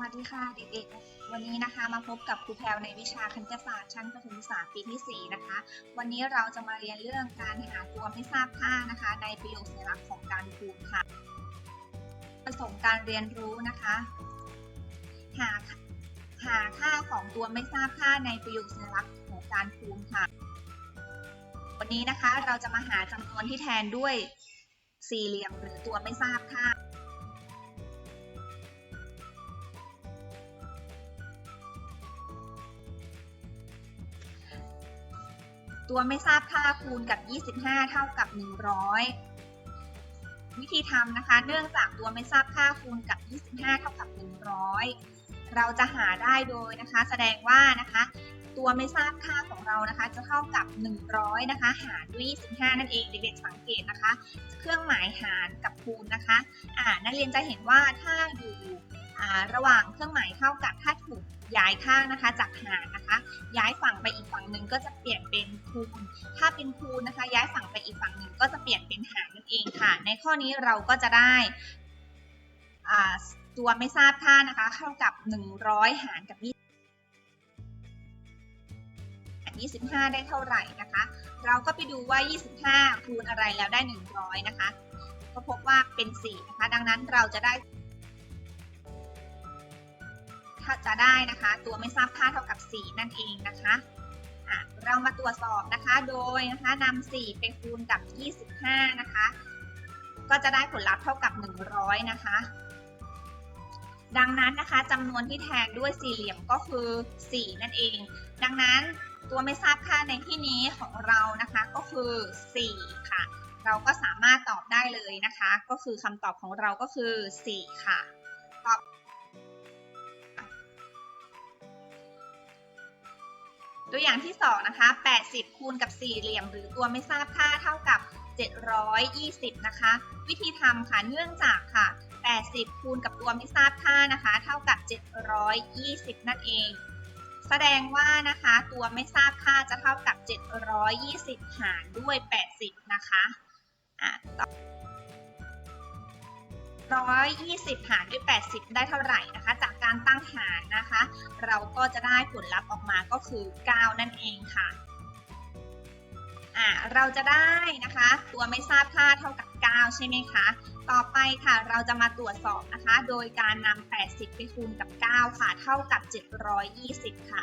วัสดีค่ะเด็กๆ วันนี้นะคะมาพบกับครูแพลวในวิชาคณิตศาสตร์ชั้นประถมศึกษาปีที่ 4 นะคะ วันนี้เราจะมาเรียนเรื่องการหาตัวไม่ทราบค่านะคะ ในประโยคสัญลักษณ์ของการคูณค่ะผสมการเรียนรู้นะคะ หาหาค่าของตัวไม่ทราบค่าในประโยคสัญลักษณ์ของการคูณค่ะ วันนี้นะคะเราจะมาหาจำนวนที่แทนด้วยสี่เหลี่ยมหรือตัวไม่ทราบค่า ตัวไม่ทราบค่าคูณกับ 25 เท่ากับ 100 วิธีทำนะคะ เนื่องจากตัวไม่ทราบค่าคูณกับ 25 เท่ากับ 100 เราจะหาได้โดยนะคะ แสดงว่านะคะ ตัวไม่ทราบค่าของเรานะคะ จะเท่ากับ 100 นะคะ หารด้วย 25 นั่นเองเด็กๆสังเกตนะคะ เครื่องหมายหารกับคูณนะคะอ่านักเรียนจะเห็นว่าถ้าอยู่ ระหว่างเครื่องหมายเท่ากับถ้าถูกย้ายข้างนะคะจากหารนะคะ ย้ายฝั่งไปอีกฝั่งหนึ่งก็จะเปลี่ยนเป็นคูณ ถ้าเป็นคูณนะคะ ย้ายฝั่งไปอีกฝั่งหนึ่งก็จะเปลี่ยนเป็นหารนั่นเองค่ะ ในข้อนี้เราก็จะได้ตัวไม่ทราบค่านะคะเท่ากับ 100 หารกับ20 25 ได้เท่าไหร่นะคะ เราก็ไปดูว่า 25 คูณอะไรแล้วได้ 100 นะคะ ก็พบว่าเป็น 4 นะคะ ดังนั้นเราจะได้ จะได้นะคะ ตัวไม่ทราบค่าเท่ากับ 4 นั่นเองนะคะอะเรามาตรวจสอบนะคะ โดยนะคะนำ4ไปคูณกับ 25 นะคะ ก็จะได้ผลลัพธ์เท่ากับ 100 นะคะ ดังนั้นนะคะจำนวนที่แทนด้วยสี่เหลี่ยมก็คือ 4 นั่นเอง ดังนั้นตัวไม่ทราบค่าในที่นี้ของเรานะคะก็คือ 4 ค่ะ เราก็สามารถตอบได้เลยนะคะ ก็คือคำตอบของเราก็คือ 4 ค่ะตอบ ตัวอย่างที่2นะคะ 80 คูณกับสี่เหลี่ยม หรือตัวไม่ทราบค่าเท่ากับ 720 นะคะ วิธีทำค่ะเนื่องจากค่ะ 80 คูณกับตัวไม่ทราบค่านะคะ เท่ากับ 720 นั่นเอง แสดงว่านะคะ ตัวไม่ทราบค่าจะเท่ากับ 720 หารด้วย 80 นะคะอะต่อ120 หารด้วย 80 ได้เท่าไหร่นะคะจา การตั้งหารนะคะ เราก็จะได้ผลลัพธ์ออกมาก็คือ 9 นั่นเองค่ะอ่าเราจะได้นะคะ ตัวไม่ทราบค่าเท่ากับ 9 ใช่ไหมคะ ต่อไปค่ะเราจะมาตรวจสอบนะคะ โดยการนำ80 ไปคูณกับ 9 ค่ะ เท่ากับ 720 ค่ะ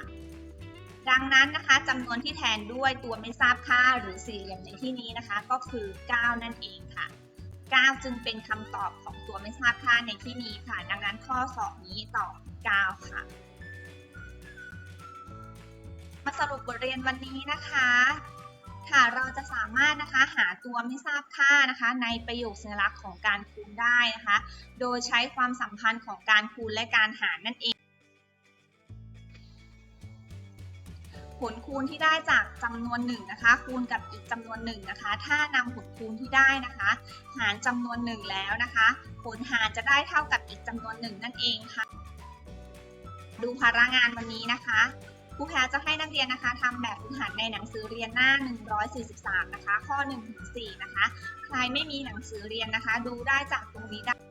ดังนั้นนะคะจำนวนที่แทนด้วยตัวไม่ทราบค่าหรือสี่เหลี่ยมในที่นี้นะคะ ก็คือ 9 นั่นเองค่ะ 9 จึงเป็นคำตอบของตัวไม่ทราบค่าในที่นี้ค่ะ ดังนั้นข้อสอบนี้ตอบ 9 ค่ะ มาสรุปบทเรียนวันนี้นะคะค่ะเราจะสามารถนะคะหาตัวไม่ทราบค่านะคะในประโยคสัญลักษณ์ของการคูณได้นะคะ โดยใช้ความสัมพันธ์ของการคูณและการหารนั่นเอง ผลคูณที่ได้จากจำนวนหนึ่งนะคะ คูณกับอีกจำนวนหนึ่งนะคะ ถ้านำผลคูณที่ได้นะคะ หารจำนวนหนึ่งแล้วนะคะ ผลหารจะได้เท่ากับอีกจำนวนหนึ่งนั่นเองค่ะ ดูภาระงานวันนี้นะคะครูแพรจะให้นักเรียนนะคะทำแบบฝึกหัดในหนังสือเรียนหน้า 143 นะคะ ข้อ1-4นะคะ ใครไม่มีหนังสือเรียนนะคะ ดูได้จากตรงนี้ได้